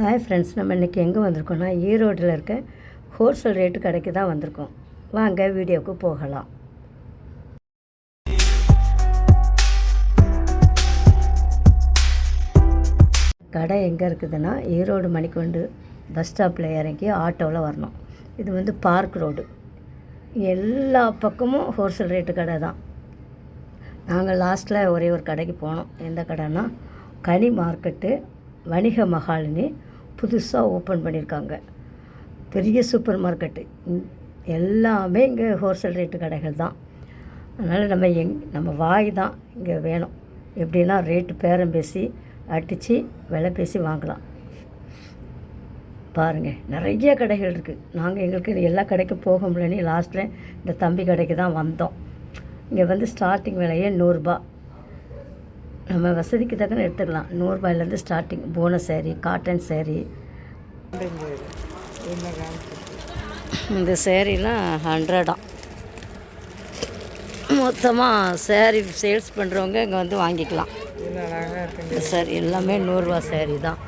Hi friends நம்ம இன்றைக்கி எங்கே வந்திருக்கோம்னா ஈரோட்டில் இருக்க ஹோல்சேல் ரேட்டு கடைக்கு தான் வந்திருக்கோம். வாங்க வீடியோவுக்கு போகலாம். கடை எங்கே இருக்குதுன்னா ஈரோடு மணிக்கொண்டு பஸ் ஸ்டாப்பில் இறங்கி ஆட்டோவில் வரணும். இது வந்து பார்க் ரோடு எல்லா பக்கமும் ஹோல்சேல் ரேட்டு கடை தான். நாங்கள் லாஸ்ட்டில் ஒரே ஒரு கடைக்கு போனோம். எந்த கடைன்னா கனி மார்க்கெட்டு வணிக மகாலினி புதுசாக ஓப்பன் பண்ணியிருக்காங்க. பெரிய சூப்பர் மார்க்கெட்டு எல்லாமே இங்கே ஹோல்சேல் ரேட்டு கடைகள் தான். அதனால் நம்ம எங் நம்ம வாய் தான் இங்கே வேணும். எப்படின்னா ரேட்டு பேரம் பேசி அடித்து விலை பேசி வாங்கலாம். பாருங்கள் நிறைய கடைகள் இருக்குது நாங்கள் எங்களுக்கு எல்லா கடைக்கும் போக முடியலன்னு லாஸ்ட்டில் இந்த தம்பி கடைக்கு தான் வந்தோம். இங்கே வந்து ஸ்டார்டிங் விலையே நூறுரூபா நம்ம வசதிக்கு தக்கன எடுத்துக்கலாம். நூறுரூபாயிலேருந்து ஸ்டார்டிங் போன சேரீ காட்டன் சேரீ இந்த சேரீலாம் ஹண்ட்ரடாம் மொத்தமாக சேரீ சேல்ஸ் பண்ணுறவங்க இங்கே வந்து வாங்கிக்கலாம். இந்த எல்லாமே நூறுரூவா சேரீ தான்.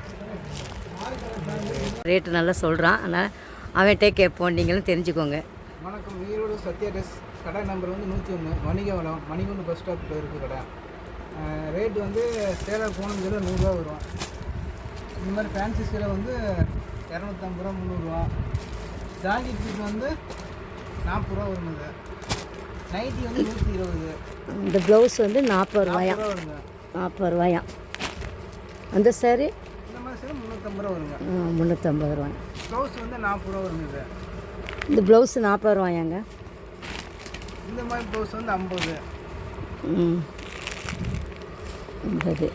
ரேட்டு நல்லா சொல்கிறான் ஆனால் அவன்கிட்டே கேட்போம் நீங்களும் தெரிஞ்சுக்கோங்க. வணக்கம். ஈரோடு சத்யா ட்ரெஸ் கடை நம்பர் வந்து நூற்றி ஒன்று வணிகவளம் மணிகுண்டு பஸ் ஸ்டாப் இருக்குது கடை. ரேட் வந்து சேலர் போனம் கிலோ நூறுரூவா வரும். இந்த மாதிரி ஃபேன்சி சீலை வந்து இரநூத்தம்பது ரூபா முந்நூறுரூவா ஜாக்கெட் பீஸ் வந்து நாற்பது ரூபா வருங்க. இது நைட்டி வந்து நூற்றி இருபது. இந்த ப்ளவுஸ் வந்து நாற்பது ரூபாயாம் ரூபா வருங்க. நாற்பது ரூபாயாம் அந்த சேரீ இந்த மாதிரி சீலை முந்நூற்றம்பது ரூபா வருங்க. முந்நூற்றம்பது ரூபாய்? ப்ளவுஸ் வந்து நாற்பது ரூபா வருங்க இது. இந்த ப்ளவுஸ் நாற்பது ரூபாயாங்க? இந்த மாதிரி ப்ளவுஸ் வந்து ஐம்பது. ம். ஐம்பது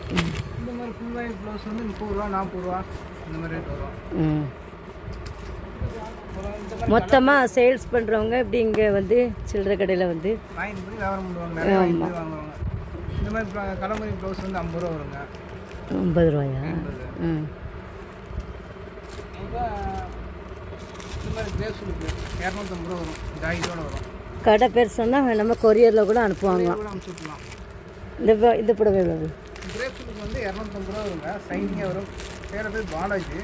இந்த மாதிரி ஃபுல் ஒயிட் ப்ளவுஸ் வந்து முப்பது ரூபா நாற்பது ரூபா இந்த மாதிரி ரேட் வரும். ம். மொத்தமாக சேல்ஸ் பண்ணுறவங்க இப்படி இங்கே வந்து சில்லறை கடையில் வந்து? வாங்கிட்டு போய் வியாபாரம் பண்ணுவாங்க வாங்குவாங்க. இந்த மாதிரி கலமுறை ப்ளவுஸ் வந்து ஐம்பது ரூபா வருங்க. ஐம்பது ரூபாயா? ம். கடை பேர் சொன்னால் நம்ம கொரியரில் கூட அனுப்புவாங்க இந்த இந்த புடவை எவ்வளவு? கிரேப்ஸுக்கு வந்து இரநூத்தம்பது ரூபா வருங்க. சைனிங்காக வரும். பேர பேர் பாலாஜி.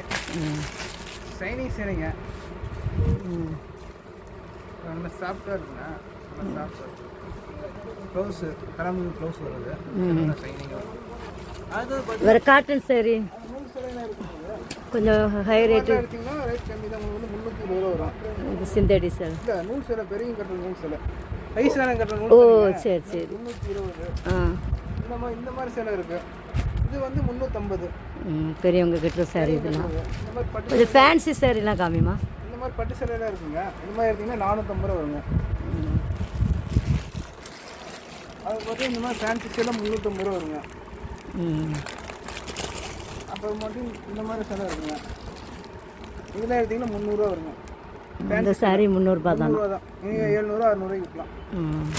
சைனிங் சேலைங்க ம். நல்லா சாஃப்டாக இருக்குங்க. நல்லா சாஃப்டாக இருக்கு. ப்ளவுஸு கலமுறை ப்ளவுஸ் வருது. சைனிங்காக வரும். அது பார்த்தீங்கன்னா வேறு காட்டன் சரி கொஞ்சம் ஹை ரேட்டு எடுத்தீங்கன்னா ரேட் கம்மி தான். உங்களுக்கு முந்நூற்றி இருபது ரூபா வரும். இது சிந்தடி சார் இல்லை நூல் சேலை பெரிய கட்டுற நூல் சேலை. ஓ சரி சரி. ஆ. இந்த மாதிரி சேலை இருக்குது இது வந்து முந்நூற்றம்பது ம் பெரியவங்க கிட்ட சாரி இதெல்லாம். கொஞ்சம் ஃபேன்சி சாரிலாம் காமிமா இந்த மாதிரி பட்டு சேலையெல்லாம் இருக்குங்க. இந்த மாதிரி எடுத்தீங்கன்னா நானூற்றம்பது ரூபா வருங்க. அது பார்த்தா இந்த மாதிரி ஃபேன்சி சேலை முந்நூற்றம்பது ரூபா வருங்க. அப்புறம் மட்டும் இந்த மாதிரி சேலை இருக்குங்க. இதெல்லாம் எடுத்தீங்கன்னா முந்நூறுரூவா வருங்க. இந்த சாரி முந்நூறுபா தான்? நீங்கள் எழுநூறுவா அறுநூறுவாய்க்கு விற்கலாம் ம்.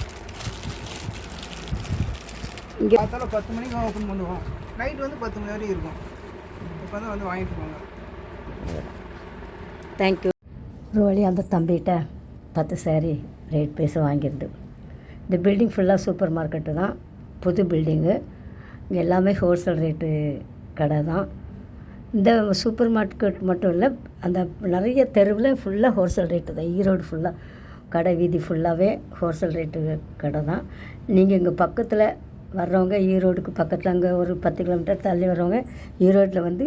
இங்கே காத்தால பத்து மணிக்கு ஓப்பன் பண்ணுவோம். நைட் வந்து பத்து மணி வரைக்கும் இருக்கும். இப்போ தான் வந்து வாங்கிட்டு போங்க தேங்க்யூ ஒரு வழி அந்த தம்பிகிட்ட பத்து சாரி ரேட் பேச வாங்கியிருந்து. இந்த பில்டிங் ஃபுல்லாக சூப்பர் மார்க்கெட்டு தான். புது பில்டிங்கு இங்கே எல்லாமே ஹோல்சேல் ரேட்டு கடை தான். இந்த சூப்பர் மார்க்கெட் மட்டும் இல்லை அந்த நிறைய தெருவில் ஃபுல்லாக ஹோல்சேல் ரேட்டு தான். ஈரோடு ஃபுல்லாக கடை வீதி ஃபுல்லாகவே ஹோல்சேல் ரேட்டு கடை தான். நீங்கள் இங்கே பக்கத்தில் வர்றவங்க ஈரோடுக்கு பக்கத்தில் அங்கே ஒரு பத்து கிலோமீட்டர் தள்ளி வர்றவங்க ஈரோட்டில் வந்து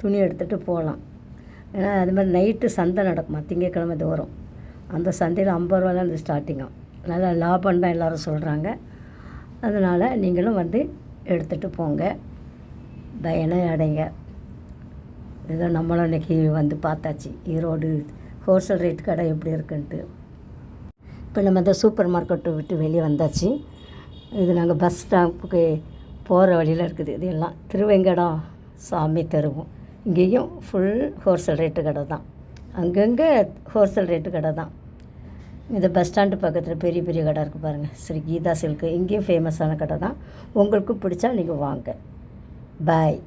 துணி எடுத்துகிட்டு போகலாம் ஏன்னா அது மாதிரி நைட்டு சந்தை நடக்குமா. திங்கக்கிழமை தோறும். அந்த சந்தையில் ஐம்பது ரூபாலேருந்து ஸ்டார்டிங்காக நல்லா லாபம் தான் எல்லோரும் சொல்கிறாங்க அதனால் நீங்களும் வந்து எடுத்துகிட்டு போங்க. பயனை அடைங்க. ஏதோ நம்மளும் இன்றைக்கி வந்து பார்த்தாச்சு. ஈரோடு ஹோல்சேல் ரேட் கடை எப்படி இருக்குன்ட்டு. இப்போ நம்ம இந்த சூப்பர் மார்க்கெட்டை விட்டு வெளியே வந்தாச்சு. இது நாங்கள் பஸ் ஸ்டாப்புக்கு போகிற வழியில் இருக்குது. இது எல்லாம் திருவெங்கடம் சாமி தெருவும். இங்கேயும் ஃபுல் ஹோல்சேல் ரேட்டு கடை தான். அங்கங்கே ஹோல்சேல் ரேட்டு கடை தான். இந்த பஸ் ஸ்டாண்டு பக்கத்தில் பெரிய பெரிய கடை இருக்குது பாருங்கள் ஸ்ரீ கீதா சில்க்கு இங்கேயும் ஃபேமஸான கடை தான். உங்களுக்கும் பிடிச்சா நீங்கள் வாங்க. பாய்